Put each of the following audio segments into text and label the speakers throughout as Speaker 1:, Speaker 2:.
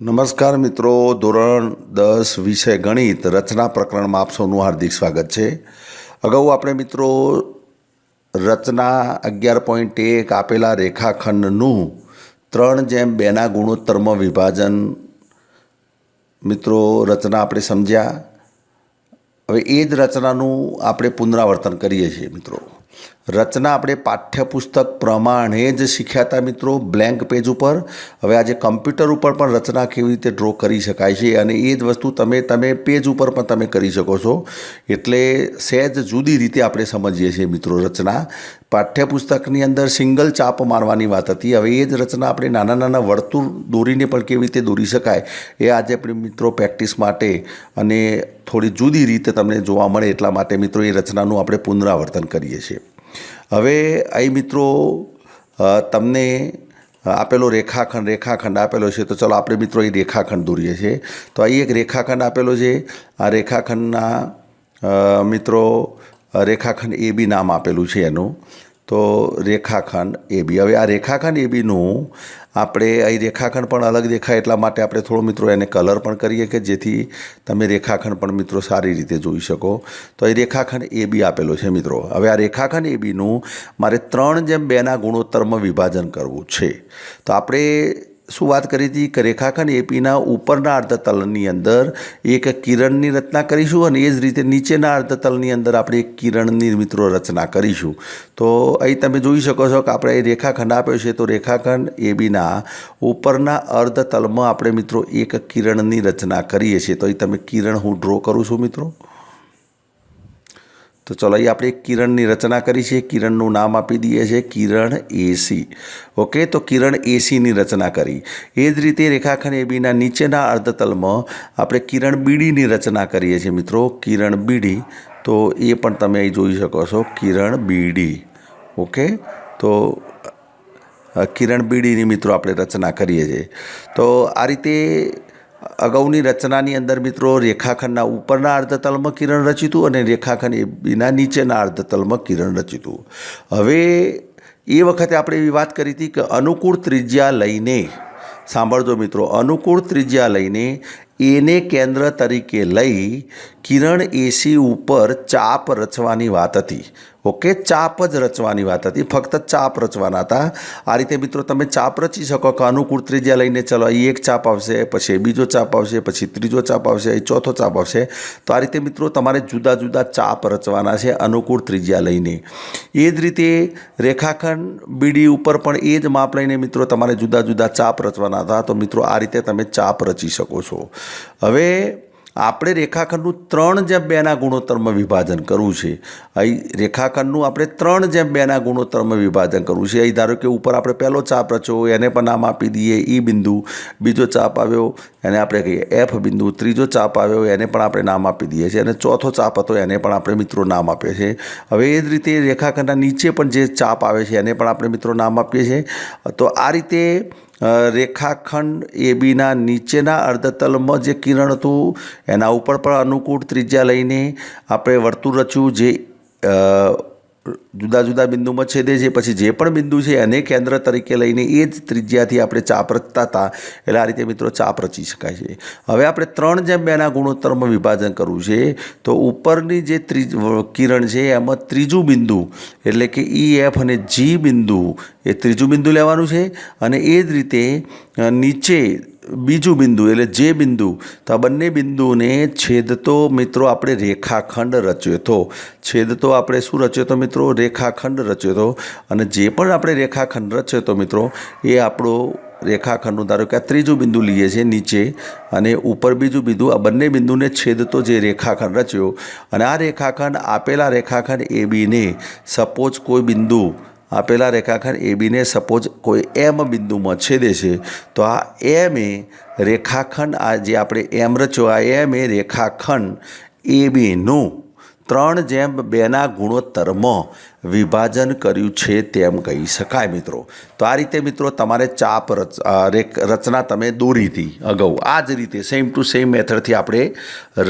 Speaker 1: નમસ્કાર મિત્રો, ધોરણ દસ વિષય ગણિત રચના પ્રકરણમાં આપ હાર્દિક સ્વાગત છે. અગાઉ આપણે મિત્રો રચના અગિયાર પોઈન્ટ એક આપેલા રેખાખંડનું ત્રણ જેમ બેના ગુણોત્તરમાં વિભાજન મિત્રો રચના આપણે સમજ્યા. હવે એ જ રચનાનું આપણે પુનરાવર્તન કરીએ છીએ મિત્રો. રચના આપણે પાઠ્યપુસ્તક પ્રમાણે જ શીખ્યા હતા મિત્રો બ્લેન્ક પેજ ઉપર. હવે આજે કમ્પ્યુટર ઉપર પણ રચના કેવી રીતે ડ્રો કરી શકાય છે અને એ જ વસ્તુ તમે તમે પેજ ઉપર પણ તમે કરી શકો છો. એટલે સહેજ જુદી રીતે આપણે સમજીએ છીએ મિત્રો રચના. પાઠ્યપુસ્તકની અંદર સિંગલ ચાપ મારવાની વાત હતી. હવે એ જ રચના આપણે નાના નાના વર્તુળ દોરીને પણ કેવી રીતે દોરી શકાય એ આજે આપણે મિત્રો પ્રેક્ટિસ માટે અને થોડી જુદી રીતે તમને જોવા મળે એટલા માટે મિત્રો એ રચનાનું આપણે પુનરાવર્તન કરીએ છીએ. હવે અહીં મિત્રો તમને આપેલો રેખાખંડ રેખાખંડ આપેલો છે તો ચલો આપણે મિત્રો એ રેખાખંડ દોરીએ છીએ. તો અહીં એક રેખાખંડ આપેલો છે. આ રેખાખંડના મિત્રો રેખાખંડ એ બી નામ આપેલું છે એનું. તો રેખાખંડ એ બી. હવે આ રેખાખંડ એ બીનું આપણે અહીં રેખાખંડ પણ અલગ દેખાય એટલા માટે આપણે થોડો મિત્રો એને કલર પણ કરીએ કે જેથી તમે રેખાખંડ પણ મિત્રો સારી રીતે જોઈ શકો. તો અહીં રેખાખંડ એ બી આપેલો છે મિત્રો. હવે આ રેખાખંડ એ બીનું મારે ત્રણ જેમ બેના ગુણોત્તરમાં વિભાજન કરવું છે. તો આપણે શું વાત કરી હતી? કે રેખાખંડ એપીના ઉપરના અર્ધતલની અંદર એક કિરણની રચના કરીશું અને એ જ રીતે નીચેના અર્ધતલની અંદર આપણે એક કિરણની મિત્રો રચના કરીશું. તો અહીં તમે જોઈ શકો છો કે આપણે એ રેખાખંડ આપ્યો છે. તો રેખાખંડ એબીના ઉપરના અર્ધતલમાં આપણે મિત્રો એક કિરણની રચના કરીએ છીએ. તો અહીં તમે કિરણ હું ડ્રો કરું છું મિત્રો? તો ચલો અહીં આપણે કિરણની રચના કરી છે. કિરણનું નામ આપી દઈએ છીએ કિરણ એસી ઓકે તો કિરણ એસીની રચના કરી. એ જ રીતે રેખાખંડ એબીના નીચેના અર્ધતલમાં આપણે કિરણ બીડીની રચના કરીએ છીએ મિત્રો. કિરણ બીડી તો એ પણ તમે અહીં જોઈ શકો છો. કિરણ બીડી ઓકે તો કિરણ બીડીની મિત્રો આપણે રચના કરીએ છીએ. તો આ રીતે અગાઉની રચનાની અંદર મિત્રો રેખાખંડના ઉપરના અર્ધતલમાં કિરણ રચ્યું અને રેખાખંડ એ બીના નીચેના અર્ધતલમાં કિરણ રચ્યું હવે એ વખતે આપણે એવી વાત કરી હતી કે અનુકૂળ ત્રિજ્યા લઈને, સાંભળજો મિત્રો, અનુકૂળ ત્રિજ્યા લઈને એને કેન્દ્ર તરીકે લઈ કિરણ એસી ઉપર ચાપ રચવાની વાત હતી. ઓકે, ચાપ જ રચવાની વાત હતી. ફક્ત ચાપ રચવાના હતા. આ રીતે મિત્રો તમે ચાપ રચી શકો. કે અનુકૂળ ત્રિજ્યા લઈને ચલો, અહીં એક ચાપ આવશે, પછી બીજો ચાપ આવશે, પછી ત્રીજો ચાપ આવશે, અહીં ચોથો ચાપ આવશે. તો આ રીતે મિત્રો તમારે જુદા જુદા ચાપ રચવાના છે અનુકૂળ ત્રિજ્યા લઈને. એ જ રીતે રેખાખંડ બીડી ઉપર પણ એ જ માપ લઈને મિત્રો તમારે જુદા જુદા ચાપ રચવાના હતા. તો મિત્રો આ રીતે તમે ચાપ રચી શકો છો. હવે આપણે રેખાખંડનું ત્રણ જેમ બેના ગુણોત્તરમાં વિભાજન કરવું છે. અહીં રેખાખંડનું આપણે ત્રણ જેમ બેના ગુણોત્તરમાં વિભાજન કરવું છે. અહીં ધારો કે ઉપર આપણે પહેલો ચાપ રચ્યો એને પણ નામ આપી દઈએ, ઈ બિંદુ. બીજો ચાપ આવ્યો, એને આપણે કહીએ એફ બિંદુ. ત્રીજો ચાપ આવ્યો, એને પણ આપણે નામ આપી દઈએ છીએ. અને ચોથો ચાપ હતો, એને પણ આપણે મિત્રો નામ આપીએ છીએ. હવે એ જ રીતે રેખાખંડના નીચે પણ જે ચાપ આવે છે, એને પણ આપણે મિત્રો નામ આપીએ છીએ. તો આ રીતે રેખાખંડ એ બીના નીચેના અર્ધતલમાં જે કિરણ હતું, એના ઉપર પણ અનુકૂળ ત્રિજ્યા લઈને આપણે વર્તુળ રચ્યું, જે જુદા જુદા બિંદુમાં છેદે છે. પછી જે પણ બિંદુ છે એને કેન્દ્ર તરીકે લઈને એ જ ત્રિજ્યાથી આપણે ચાપ રચતા હતા. એટલે આ રીતે મિત્રો ચાપ રચી શકાય છે. હવે આપણે ત્રણ જેમ બેના ગુણોત્તરમાં વિભાજન કરવું છે. તો ઉપરની જે ત્રીજ કિરણ છે એમાં ત્રીજું બિંદુ એટલે કે ઈ એફ અને જી બિંદુ એ ત્રીજું બિંદુ લેવાનું છે. અને એ જ રીતે નીચે બીજું બિંદુ, એટલે જે બિંદુ, તો આ બંને બિંદુને છેદતો મિત્રો આપણે રેખાખંડ રચ્યો હતો. છેદતો આપણે શું રચ્યો હતો મિત્રો? રેખાખંડ રચ્યો હતો. અને જે પણ આપણે રેખાખંડ રચ્યો હતો મિત્રો, એ આપણો રેખાખંડનું ધારો કે આ ત્રીજું બિંદુ લઈએ છીએ નીચે, અને ઉપર બીજું બિંદુ, આ બંને બિંદુને છેદતો જે રેખાખંડ રચ્યો. અને આ રેખાખંડ, આપેલા રેખાખંડ એ બીને સપોઝ કોઈ બિંદુ આપેલા રેખાખંડ એ બીને સપોઝ કોઈ એમ બિંદુમાં છેદે છે, તો આ એમ એ રેખાખંડ, આ જે આપણે એમ રચ્યો, આ એમ એ રેખાખંડ એ બીનું ત્રણ જેમ બેના ગુણોત્તરમાં વિભાજન કર્યું છે તેમ કહી શકાય મિત્રો. તો આ રીતે મિત્રો તમારે ચાપ રચના તમે દોરી હતી અગાઉ. આ જ રીતે સેમ ટુ સેમ મેથડથી આપણે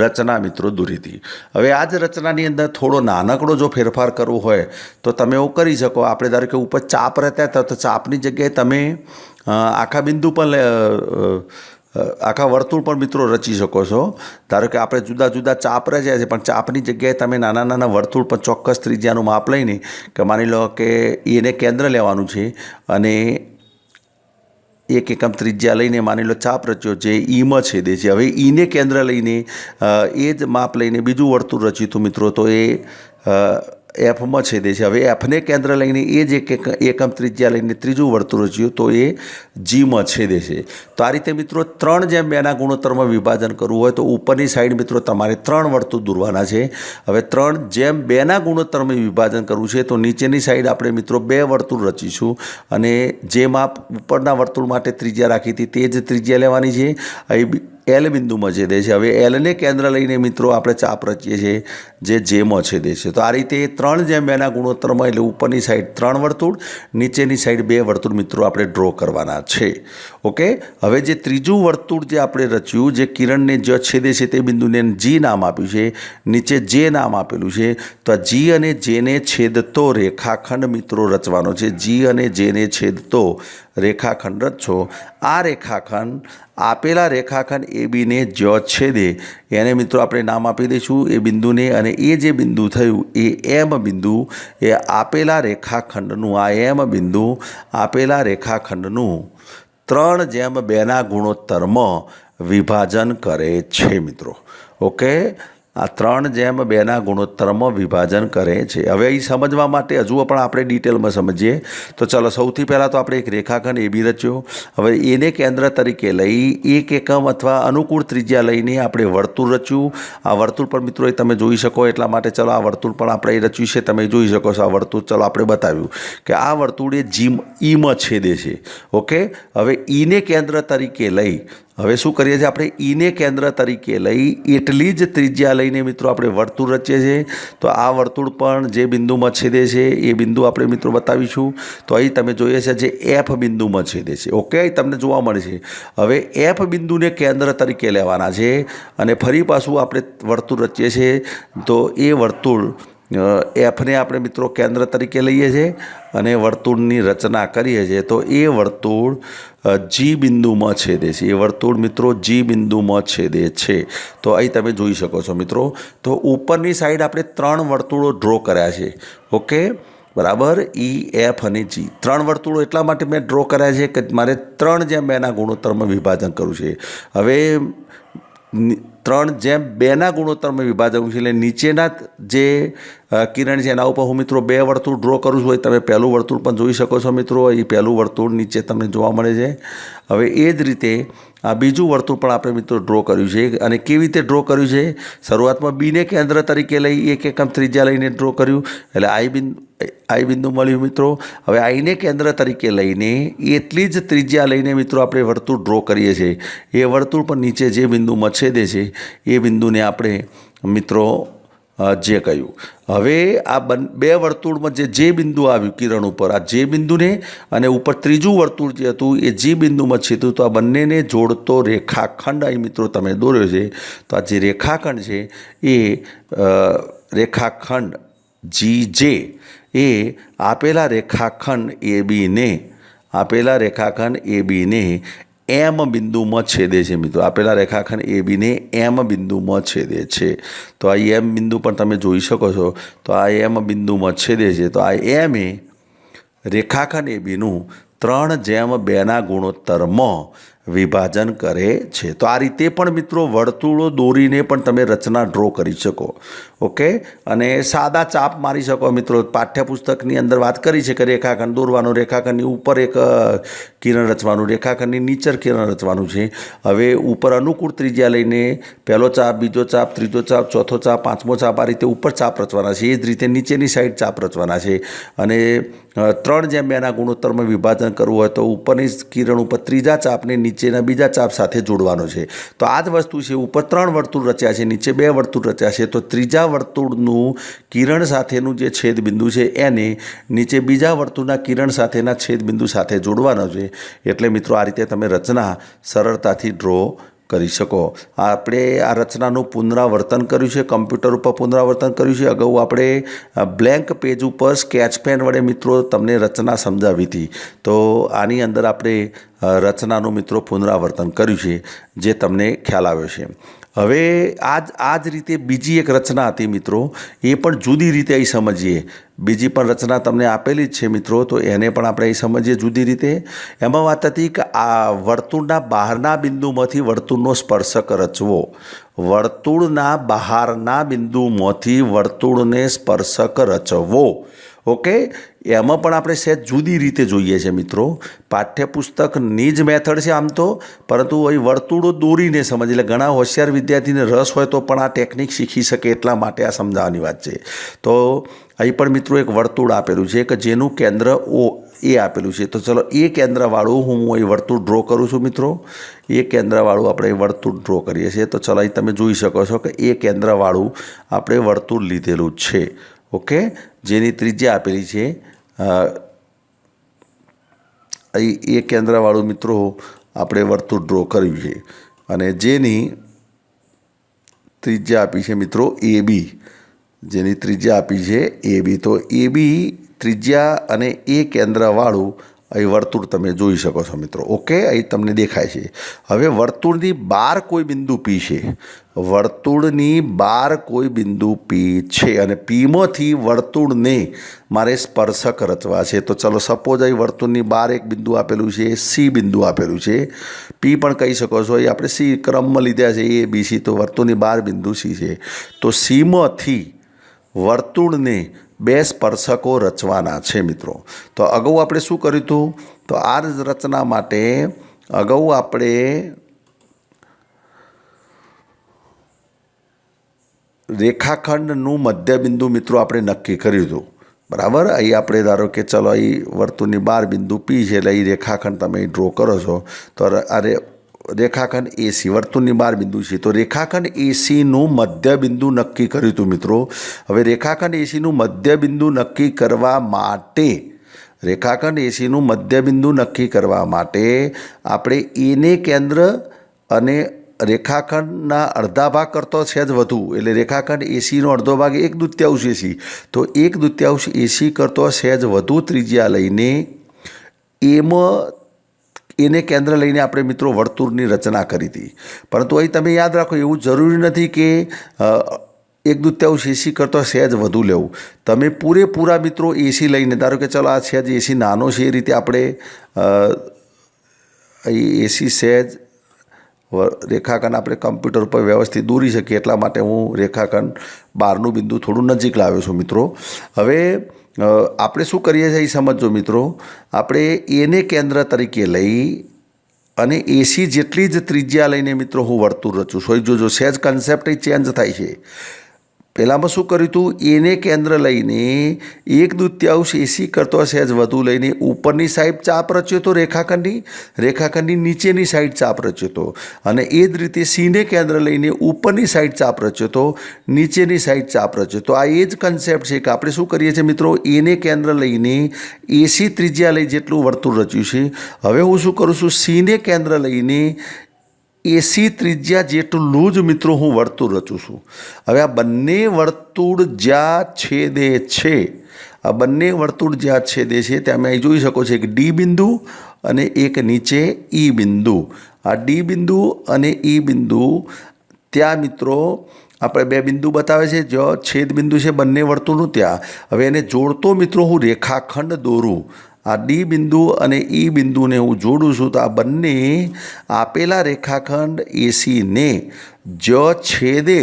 Speaker 1: રચના મિત્રો દોરી હતી હવે આ જ રચનાની અંદર થોડો નાનકડો જો ફેરફાર કરવો હોય, તો તમે એવું કરી શકો. આપણે ધારો કે ઉપર ચાપ રહેતા હતા, તો ચાપની જગ્યાએ તમે આખા બિંદુ પણ આખા વર્તુળ પણ મિત્રો રચી શકો છો. ધારો કે આપણે જુદા જુદા ચાપ રચ્યા છે, પણ ચાપની જગ્યાએ તમે નાના નાના વર્તુળ પણ ચોક્કસ ત્રિજ્યાનું માપ લઈને કે માની લો કે એને કેન્દ્ર લેવાનું છે અને એક એકમ ત્રિજ્યા લઈને માની લો ચાપ રચ્યો જે ઈમાં છેદે છે. હવે ઈને કેન્દ્ર લઈને એ જ માપ લઈને બીજું વર્તુળ રચ્યું હતું મિત્રો, તો એ એફમાં છેદે છે હવે એફને કેન્દ્ર લઈને એ જ એક એક- એકમ ત્રિજ્યા લઈને ત્રીજું વર્તુળ રચ્યું, તો એ જીમાં છેદે છે તો આ રીતે મિત્રો ત્રણ જેમ બેના ગુણોત્તરમાં વિભાજન કરવું હોય તો ઉપરની સાઈડ મિત્રો તમારે ત્રણ વર્તુળ દોરવાના છે. હવે ત્રણ જેમ બેના ગુણોત્તરમાં વિભાજન કરવું છે, તો નીચેની સાઈડ આપણે મિત્રો બે વર્તુળ રચીશું. અને જે માપ ઉપરના વર્તુળ માટે ત્રિજ્યા રાખી હતી તે જ ત્રિજ્યા લેવાની છે. અહીં એલ બિંદુમાં છેદે છે. હવે એલને કેન્દ્ર લઈને મિત્રો આપણે ચાપ રચીએ છીએ જે જેમાં છેદે છે. તો આ રીતે ત્રણ જેમ બેના ગુણોત્તરમાં, એટલે ઉપરની સાઈડ ત્રણ વર્તુળ, નીચેની સાઈડ બે વર્તુળ મિત્રો આપણે ડ્રો કરવાના છે. ઓકે? હવે જે ત્રીજું વર્તુળ જે આપણે રચ્યું, જે કિરણને જ છેદે છે તે બિંદુને જી નામ આપ્યું છે. નીચે જે નામ આપેલું છે, તો આ જી અને જેને છેદતો રેખાખંડ મિત્રો રચવાનો છે. જી અને જેને છેદતો રેખાખંડ રચશો આ રેખાખંડ, આપેલા રેખાખંડ એ બીને જ છેદે. એને મિત્રો આપણે નામ આપી દઈશું. એ બિંદુને અને એ જે બિંદુ થયું, એ એમ બિંદુ, એ આપેલા રેખાખંડનું આ એમ બિંદુ, આપેલા રેખાખંડનું ત્રણ જેમ બેના ગુણોત્તરમાં વિભાજન કરે છે મિત્રો. ઓકે? આ ત્રણ જેમ બેના ગુણોત્તરમાં વિભાજન કરે છે. હવે એ સમજવા માટે હજુ પણ આપણે ડિટેલમાં સમજીએ. તો ચાલો સૌથી પહેલાં તો આપણે એક રેખાખંડ એ બી રચ્યો. હવે એને કેન્દ્ર તરીકે લઈ એક એકમ અથવા અનુકૂળ ત્રિજ્યા લઈને આપણે વર્તુળ રચ્યું. આ વર્તુળ પર મિત્રો તમે જોઈ શકો એટલા માટે ચલો આ વર્તુળ પણ આપણે એ રચ્યું છે. તમે જોઈ શકો છો આ વર્તુળ. ચલો આપણે બતાવ્યું કે આ વર્તુળ એ જીમ ઈમાં છેદે છે. ઓકે? હવે ઈને કેન્દ્ર તરીકે લઈ હવે શું કરીએ છીએ? આપણે ઈને કેન્દ્ર તરીકે લઈ એટલી જ ત્રિજ્યા લઈને મિત્રો આપણે વર્તુળ રચીએ છીએ તો આ વર્તુળ પણ જે બિંદુમાં છેદે છે, એ બિંદુ આપણે મિત્રો બતાવીશું. તો અહીં તમે જોઈએ છે જે એફ બિંદુમાં છેદે છે. ઓકે તમને જોવા મળે છે હવે એફ બિંદુને કેન્દ્ર તરીકે લેવાના છે અને ફરી પાછું આપણે વર્તુળ રચીએ છીએ. તો એ વર્તુળ એફને આપણે મિત્રો કેન્દ્ર તરીકે લઈએ છીએ અને વર્તુળની રચના કરીએ છીએ. તો એ વર્તુળ જી બિંદુમાં છેદે છે. એ વર્તુળ મિત્રો જી બિંદુમાં છેદે છે. તો અહીં તમે જોઈ શકો છો મિત્રો. તો ઉપરની સાઈડ આપણે ત્રણ વર્તુળો ડ્રો કર્યા છે. ઓકે? બરાબર? ઈ, એફ અને જી. ત્રણ વર્તુળો એટલા માટે મેં ડ્રો કર્યા છે કે મારે ત્રણ જેમ બેના ગુણોત્તરમાં વિભાજન કરવું છે. હવે ત્રણ જેમ બેના ગુણોત્તરમાં વિભાજન છે. એટલે નીચેના જે કિરણ છે, એના ઉપર હું મિત્રો બે વર્તુળ ડ્રો કરું છું. તમે પહેલું વર્તુળ પણ જોઈ શકો છો મિત્રો. એ પહેલું વર્તુળ નીચે તમને જોવા મળે છે. હવે એ જ રીતે આ બીજું વર્તુળ પણ આપણે મિત્રો ડ્રો કર્યું છે. અને કેવી રીતે ડ્રો કર્યું છે? શરૂઆતમાં બીને કેન્દ્ર તરીકે લઈ, એક એકમ ત્રિજ્યા લઈને ડ્રો કર્યું. એટલે આઈ બિંદુ આઈ બિંદુ મળ્યું મિત્રો. હવે આઈને કેન્દ્ર તરીકે લઈને એટલી જ ત્રિજ્યા લઈને મિત્રો આપણે વર્તુળ ડ્રો કરીએ છીએ. એ વર્તુળ પણ નીચે જે બિંદુમાં છેદે છે એ બિંદુને આપણે મિત્રો જે કહ્યું. હવે આ બે વર્તુળમાં જે જે બિંદુ આવ્યું કિરણ ઉપર, આ જે બિંદુને અને ઉપર ત્રીજું વર્તુળ જે હતું, એ જે બિંદુમાં છેદું તો આ બંનેને જોડતો રેખાખંડ અહીં મિત્રો તમે દોર્યો છે. તો આ જે રેખાખંડ છે, એ રેખાખંડ જી જે એ આપેલા રેખાખંડ એ બીને આપેલા રેખાખંડ એ બીને એમ બિંદુમાં છેદે છે મિત્રો. આપેલા રેખાખંડ એ બીને એમ બિંદુમાં છેદે છે. તો આ એમ બિંદુ પણ તમે જોઈ શકો છો. તો આ એમ બિંદુમાં છેદે છે. તો આ એમ એ રેખાખંડ એ બીનું ત્રણ જેમ બેના ગુણોત્તરમાં વિભાજન કરે છે. તો આ રીતે પણ મિત્રો વર્તુળો દોરીને પણ તમે રચના ડ્રો કરી શકો. ઓકે? અને સાદા ચાપ મારી શકો મિત્રો. પાઠ્યપુસ્તકની અંદર વાત કરી છે કે રેખાખંડ દોરવાનું, રેખાખંડની ઉપર એક કિરણ રચવાનું, રેખાખંડની નીચર કિરણ રચવાનું છે. હવે ઉપર અનુકૂળ ત્રિજ્યા લઈને પહેલો ચાપ, બીજો ચાપ, ત્રીજો ચાપ, ચોથો ચાપ, પાંચમો ચાપ આ રીતે ઉપર ચાપ રચવાના છે. એ જ રીતે નીચેની સાઈડ ચાપ રચવાના છે. અને ત્રણ જેમ બેના ગુણોત્તરમાં વિભાજન કરવું હોય તો ઉપરની કિરણ ઉપર ત્રીજા ચાપને નીચેના બીજા ચાપ સાથે જોડવાનો છે. તો આ જ વસ્તુ છે, ઉપર ત્રણ વર્તુળ રચ્યા છે, નીચે બે વર્તુળ રચ્યા છે. તો ત્રીજા વર્તુળનું કિરણ સાથેનું જે છેદ બિંદુ છે એને નીચે બીજા વર્તુળના કિરણ સાથેના છેદ બિંદુ સાથે જોડવાનો છે. એટલે મિત્રો આ રીતે તમે રચના સરળતાથી ડ્રો કરી શકો. આપણે આ રચનાનું પુનરાવર્તન કર્યું છે, કમ્પ્યુટર ઉપર પુનરાવર્તન કર્યું છે. અગાઉ આપણે બ્લેન્ક પેજ ઉપર સ્કેચ પેન વડે મિત્રો તમને રચના સમજાવી હતી. તો આની અંદર આપણે રચનાનું મિત્રો પુનરાવર્તન કર્યું છે, જે તમને ખ્યાલ આવ્યો છે. હવે આ જ આ જ રીતે બીજી એક રચના હતી મિત્રો. એ પણ જુદી રીતે અહીં સમજીએ. બીજી પણ રચના તમને આપેલી જ છે મિત્રો, તો એને પણ આપણે અહીં સમજીએ જુદી રીતે. એમાં વાત હતી કે આ વર્તુળના બહારના બિંદુમાંથી વર્તુળનો સ્પર્શક રચવો. વર્તુળના બહારના બિંદુમાંથી વર્તુળને સ્પર્શક રચવો. ઓકે? એમાં પણ આપણે સહેજ જુદી રીતે જોઈએ છે મિત્રો. પાઠ્યપુસ્તકની જ મેથડ છે આમ તો, પરંતુ અહીં વર્તુળો દોરીને સમજ. એટલે ઘણા હોશિયાર વિદ્યાર્થીને રસ હોય તો પણ આ ટેકનિક શીખી શકે એટલા માટે આ સમજાવવાની વાત છે. તો અહીં પણ મિત્રો એક વર્તુળ આપેલું છે કે જેનું કેન્દ્ર ઓ, એ આપેલું છે. તો ચલો, એ કેન્દ્રવાળું હું અહીં વર્તુળ ડ્રો કરું છું મિત્રો. એ કેન્દ્રવાળું આપણે વર્તુળ ડ્રો કરીએ છીએ. તો ચલો, અહીં તમે જોઈ શકો છો કે એ કેન્દ્રવાળું આપણે વર્તુળ લીધેલું છે. ઓકે? જેની ત્રિજ્યા આપેલી છે એ કેન્દ્રવાળું મિત્રો, આપણે વર્તુળ ડ્રો કર્યું છે. અને જેની ત્રિજ્યા આપી છે મિત્રો, એ બી. જેની ત્રિજ્યા આપી છે એ બી. તો એ બી ત્રિજ્યા અને એ કેન્દ્રવાળું અહીં વર્તુળ તમે જોઈ શકો છો મિત્રો. ઓકે, અહીં તમને દેખાય છે. હવે વર્તુળની બહાર કોઈ બિંદુ પી છે. વર્તુળની બહાર કોઈ બિંદુ પી છે અને પીમાંથી વર્તુળને મારે સ્પર્શક રચવા છે. તો ચલો સપોઝ અહીં વર્તુળની બહાર એક બિંદુ આપેલું છે સી બિંદુ આપેલું છે. પી પણ કહી શકો છો, અહીં આપણે સી ક્રમમાં લીધા છે એ બી સી તો વર્તુળની બહાર બિંદુ સી છે. તો સીમાંથી વર્તુળને બે સ્પર્શકો રચવાના છે મિત્રો. તો અગાઉ આપણે શું કર્યું હતું? તો આ જ રચના માટે અગાઉ આપણે રેખાખંડનું મધ્યબિંદુ મિત્રો આપણે નક્કી કર્યું હતું. બરાબર? અહીં આપણે ધારો કે ચલો, અહીં વર્તુળની બાર બિંદુ પી છે, એટલે અહીં રેખાખંડ તમે ડ્રો કરો છો. તો અરે રેખાખંડ એસી વર્તુળની બાર બિંદુ છે. તો રેખાખંડ એસીનું મધ્યબિંદુ નક્કી કર્યું હતું મિત્રો. હવે રેખાખંડ એસીનું મધ્યબિંદુ નક્કી કરવા માટે, રેખાખંડ એસીનું મધ્યબિંદુ નક્કી કરવા માટે આપણે એને કેન્દ્ર અને રેખાખંડના અડધા ભાગ કરતો છે જ વધુ. એટલે રેખાખંડ એસીનો અડધો ભાગ એક દૂત્યાંશ એસી તો એક દૂત્યાંશ એસી કરતો સહેજ વધુ ત્રિજ્યા લઈને એમાં એને કેન્દ્ર લઈને આપણે મિત્રો વર્તુળની રચના કરી હતી. પરંતુ અહીં તમે યાદ રાખો, એવું જરૂરી નથી કે એક દૃત્યાંશ એસી કરતો સહેજ વધુ લેવું. તમે પૂરેપૂરા મિત્રો એસી લઈને, ધારો કે ચલો આ સહેજ એસી નાનો છે, એ રીતે આપણે એસી સહેજ રેખાખંડ આપણે કમ્પ્યુટર ઉપર વ્યવસ્થિત દોરી શકીએ, એટલા માટે હું રેખાખંડ બહારનું બિંદુ થોડું નજીક લાવ્યો છું મિત્રો. હવે આપણે શું કરીએ છીએ એ સમજો મિત્રો? આપણે એને કેન્દ્ર તરીકે લઈ અને એસી જેટલી જ ત્રિજ્યા લઈને મિત્રો હું વર્તુળ રચું છું. જોજો, સહેજ કન્સેપ્ટ ચેન્જ થાય છે. પહેલાંમાં શું કર્યું હતું? એને કેન્દ્ર લઈને એક દૃત્યાંશ એસી કરતો સહેજ વધુ લઈને ઉપરની સાઈડ ચાપ રચ્યો હતો રેખાખંડની. રેખાખંડની નીચેની સાઈડ ચાપ રચ્યો હતો. અને એ જ રીતે સીને કેન્દ્ર લઈને ઉપરની સાઈડ ચાપ રચ્યો હતો, નીચેની સાઈડ ચાપ રચ્યો તો આ એ જ કન્સેપ્ટ છે કે આપણે શું કરીએ છીએ મિત્રો? એને કેન્દ્ર લઈને એસી ત્રિજ્યા લઈ જેટલું વર્તુળ રચ્યું છે. હવે હું શું કરું છું? સીને કેન્દ્ર લઈને એસી ત્રિજ્યા જેટલું જ મિત્રો હું વર્તુળ રચું છું. હવે આ બંને વર્તુળ જ્યાં છેદે છે, આ બંને વર્તુળ જ્યાં છેદે છે ત્યાં તમે અહીં જોઈ શકો છો એક ડી બિંદુ અને એક નીચે ઈ બિંદુ. આ ડી બિંદુ અને ઈ બિંદુ, ત્યાં મિત્રો આપણે બે બિંદુ બતાવે છે જો છેદ બિંદુ છે બંને વર્તુળનું ત્યાં. હવે એને જોડતો મિત્રો હું રેખાખંડ દોરું. આ ડી બિંદુ અને ઈ બિંદુને હું જોડું છું તો આ બંને આપેલા રેખાખંડ એસીને જ છેદે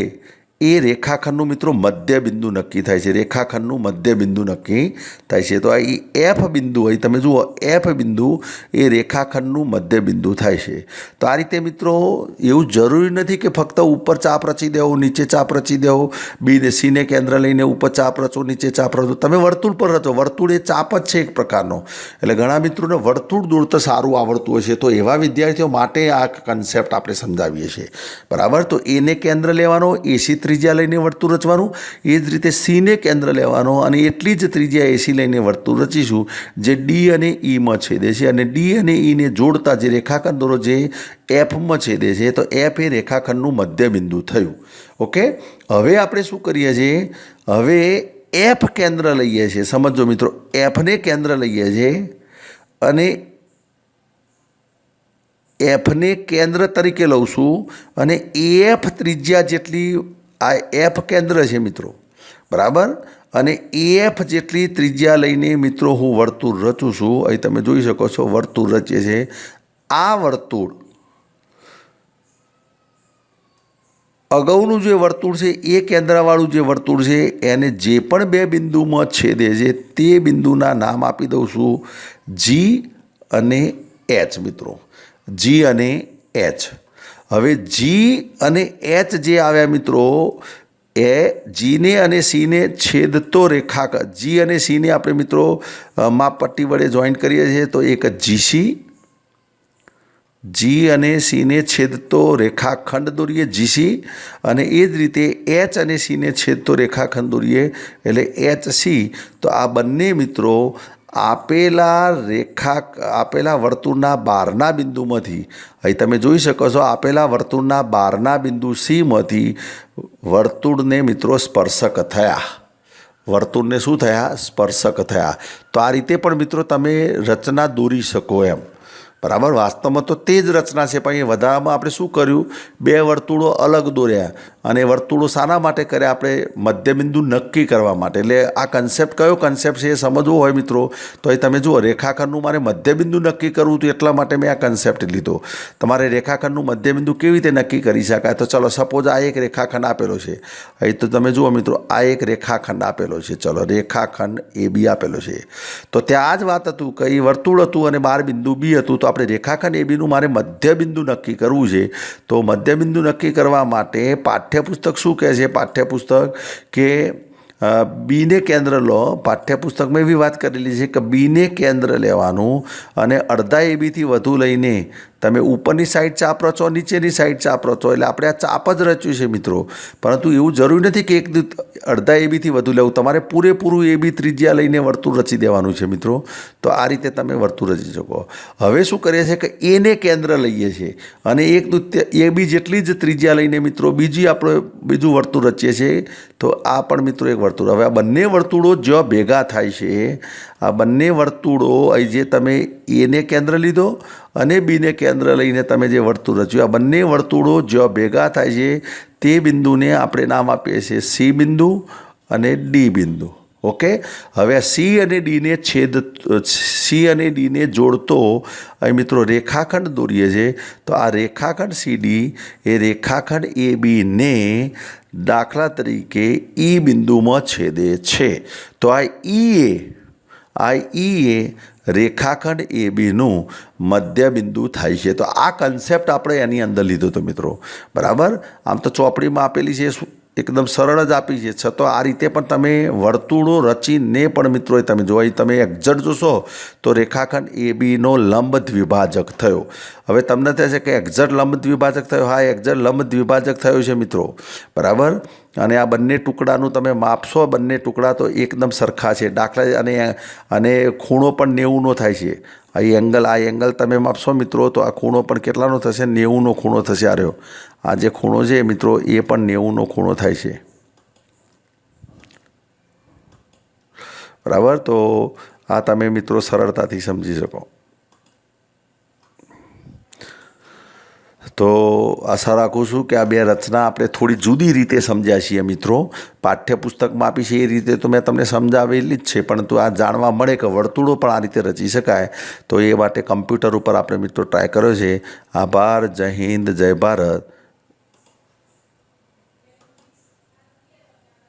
Speaker 1: એ રેખાખંડનું મિત્રો મધ્ય બિંદુ નક્કી થાય છે. રેખાખંડનું મધ્ય બિંદુ નક્કી થાય છે. તો આ એ એફ બિંદુ હોય, તમે જુઓ એફ બિંદુ એ રેખાખંડનું મધ્ય બિંદુ થાય છે. તો આ રીતે મિત્રો એવું જરૂરી નથી કે ફક્ત ઉપર ચાપ રચી દેવો, નીચે ચાપ રચી દેવો બીને સીને કેન્દ્ર લઈને ઉપર ચાપ રચો, નીચે ચાપ રચો. તમે વર્તુળ પર રચો. વર્તુળ એ ચાપ જ છે એક પ્રકારનો. એટલે ઘણા મિત્રોને વર્તુળ દોરતા સારું આવડતું હશે તો એવા વિદ્યાર્થીઓ માટે આ કન્સેપ્ટ આપણે સમજાવીએ છીએ. બરાબર? તો એને કેન્દ્ર લેવાનો એસી ત્રિજ્યા લઈને વર્તુળ રચવાનું, એ જ રીતે સીને કેન્દ્ર લેવાનો અને એટલી જ ત્રિજ્યા એસી લઈને વર્તુળ રચીશું, જે ડી અને ઈમાં છેદે છે. અને ડી અને ઈને જોડતા જે રેખાખંડ દોરો જે એફમાં છેદે છે. તો એફ એ રેખાખંડનું મધ્યબિંદુ થયું. ઓકે? હવે આપણે શું કરીએ છીએ? હવે એફ કેન્દ્ર લઈએ છીએ. સમજો મિત્રો એફને કેન્દ્ર લઈએ છીએ અને એફને કેન્દ્ર તરીકે લઉં છું અને એફ ત્રિજ્યા જેટલી આ એફ કેન્દ્ર છે મિત્રો. બરાબર? અને એફ જેટલી ત્રિજ્યા લઈને મિત્રો હું વર્તુળ રચું છું, અહીં તમે જોઈ શકો છો વર્તુળ રચે છે. આ વર્તુળ અગાઉનું જે વર્તુળ છે, એ કેન્દ્રવાળું જે વર્તુળ છે, એને જે પણ બે બિંદુમાં છેદે છે, તે બિંદુના નામ આપી દઉં છું. જી અને એચ મિત્રો. જી અને એચ. હવે જી અને એચ જે આવ્યા મિત્રો, એ જીને અને સીને છેદતો રેખા જી અને સીને આપણે મિત્રો માં માપપટ્ટી વડે જોઈન્ટ કરીએ છીએ તો એક જીસી. જી અને સીને છેદતો રેખાખંડ દોરીએ જીસી અને એ જ રીતે એચ અને સીને છેદતો રેખાખંડ દોરીએ, એટલે એચ સી. તો આ બંને મિત્રો આપેલા રેખા, આપેલા વર્તુળના બારના બિંદુમાંથી, અહીં તમે જોઈ શકો છો, આપેલા વર્તુળના બારના બિંદુ સીમાંથી વર્તુળને મિત્રો સ્પર્શક થયા. વર્તુળને શું થયા? સ્પર્શક થયા. તો આ રીતે પણ મિત્રો તમે રચના દોરી શકો એમ. બરાબર? વાસ્તવમાં તો તે જ રચના છે, પણ એ વધારામાં આપણે શું કર્યું? બે વર્તુળો અલગ દોર્યા. અને વર્તુળો શાના માટે કર્યા આપણે મધ્યબિંદુ નક્કી કરવા માટે. એટલે આ કન્સેપ્ટ કયો કન્સેપ્ટ છે એ સમજવો હોય મિત્રો. તો એ તમે જુઓ, રેખાખંડનું મારે મધ્યબિંદુ નક્કી કરવું હતું, એટલા માટે મેં આ કન્સેપ્ટ લીધો. તમારે રેખાખંડનું મધ્યબિંદુ કેવી રીતે નક્કી કરી શકાય? તો ચલો સપોઝ આ એક રેખાખંડ આપેલો છે. અહીં તો તમે જુઓ મિત્રો, આ એક રેખાખંડ આપેલો છે. ચલો, રેખાખંડ એ બી આપેલો છે. તો ત્યાં જ વાત હતું કે એ વર્તુળ હતું અને બાર બિંદુ બી હતું. તો આપણે રેખાખંડ એ બીનું મારે મધ્યબિંદુ નક્કી કરવું છે. તો મધ્યબિંદુ નક્કી કરવા માટે પાઠ્યપુસ્તક શું કહે છે? પાઠ્યપુસ્તક કે બીને કેન્દ્ર લો. પાઠ્યપુસ્તકમાં એવી વાત કરેલી છે કે બીને કેન્દ્ર લેવાનું અને અડધા એબીથી વધુ લઈને તમે ઉપરની સાઈડ ચાપ રચો નીચેની સાઈડ ચાપ રચો એટલે આપણે આ ચાપ જ રચ્યું છે મિત્રો. પરંતુ એવું જરૂરી નથી કે એક અડધા એબીથી વધુ લેવું. તમારે પૂરેપૂરું એબી ત્રિજ્યા લઈને વર્તુળ રચી દેવાનું છે મિત્રો. તો આ રીતે તમે વર્તુળ રચી શકો. હવે શું કરીએ છીએ કે એને કેન્દ્ર લઈએ છીએ અને એક દૂત્ય એ બી જેટલી જ ત્રિજ્યા લઈને મિત્રો બીજી આપણે બીજું વર્તુળ રચીએ છીએ, તો આ પણ મિત્રો એક વર્તુળ. હવે આ બંને વર્તુળો જ્યાં ભેગા થાય છે. આ બંને વર્તુળો અહીં જે તમે એને કેન્દ્ર લીધો અને બીને કેન્દ્ર લઈને તમે જે વર્તુળ રચ્યું, આ બંને વર્તુળો જ્યાં ભેગા થાય છે, તે બિંદુને આપણે નામ આપીએ છીએ સી બિંદુ અને ડી બિંદુ. ઓકે? હવે આ સી અને ડીને છેદ, સી અને ડીને જોડતો અહીં મિત્રો રેખાખંડ દોરીએ છે તો આ રેખાખંડ સી ડી એ રેખાખંડ એ બીને દાખલા તરીકે ઈ બિંદુમાં છેદે છે. તો આ ઈ એ આ ઈ એ રેખાખંડ એ બીનું મધ્યબિંદુ થાય છે. તો આ કન્સેપ્ટ આપણે એની અંદર લીધો હતો મિત્રો. બરાબર? આમ તો ચોપડીમાં આપેલી છે શું? એકદમ સરળ જ આપી છે. છતાં આ રીતે પણ તમે વર્તુળો રચીને પણ મિત્રો તમે જો અહીં તમે એક્ઝટ જોશો, તો રેખાખંડ એ બીનો લંબ દ્વિભાજક થયો. હવે તમને થશે કે એક્ઝટ લંબ દ્વિભાજક થયો. હા એક્ઝટ લંબ દ્વિભાજક થયો છે મિત્રો. બરાબર? અને આ બંને ટુકડાનું તમે માપશો. બંને ટુકડા તો એકદમ સરખા છે. દાખલા અને અને ખૂણો પણ નેવુંનો થાય છે. આ એંગલ આ એંગલ તમે માપશો મિત્રો, તો આ ખૂણો પણ કેટલાનો થશે? નેવુંનો ખૂણો થશે આ રહ્યો. આ જે ખૂણો છે મિત્રો, એ પણ નેવુંનો ખૂણો થાય છે. બરાબર? તો આ તમે મિત્રો સરળતાથી સમજી શકો. તો આશા રાખું છું કે આ બે રચના આપણે થોડી જુદી રીતે સમજ્યા છીએ મિત્રો. પાઠ્યપુસ્તકમાં આપી છે એ રીતે તો મેં તમને સમજાવેલી જ છે, પરંતુ આ જાણવા મળે કે વર્તુળો પણ આ રીતે રચી શકાય. તો એ માટે કમ્પ્યુટર ઉપર આપણે મિત્રો ટ્રાય કર્યો છે. આભાર, જય હિન્દ, જય ભારત.